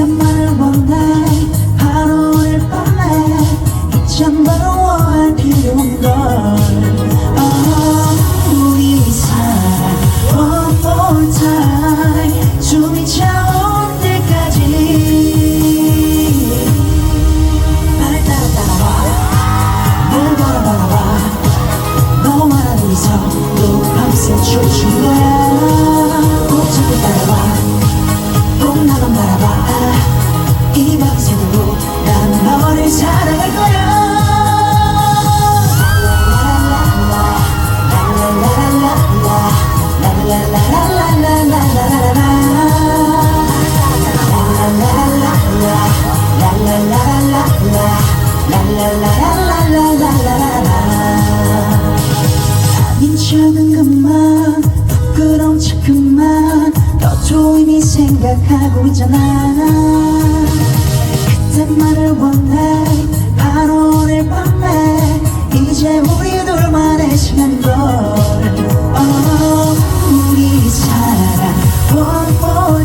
그때만을 원해 바로 오늘 밤에 이참바로 아닌 척은 그만 부끄러운 척 그만 너도 이미 생각하고 있잖아 그때만을 원해 바로 오늘 밤에 이제 우리 둘만의 시간인걸 oh, 우리 사랑 one more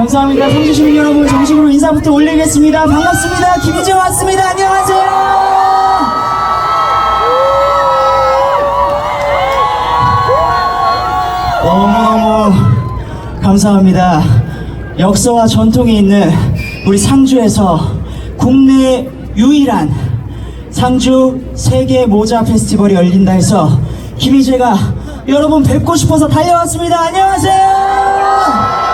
감사합니다. 성주 시민 여러분 정식으로 인사부터 올리겠습니다. 반갑습니다. 김희정 왔습니다. 안녕하세요. 너무너무 감사합니다. 역사와 전통이 있는 우리 상주에서 국내 유일한 상주 세계 모자 페스티벌이 열린다 해서 김희재가 여러분 뵙고 싶어서 달려왔습니다. 안녕하세요.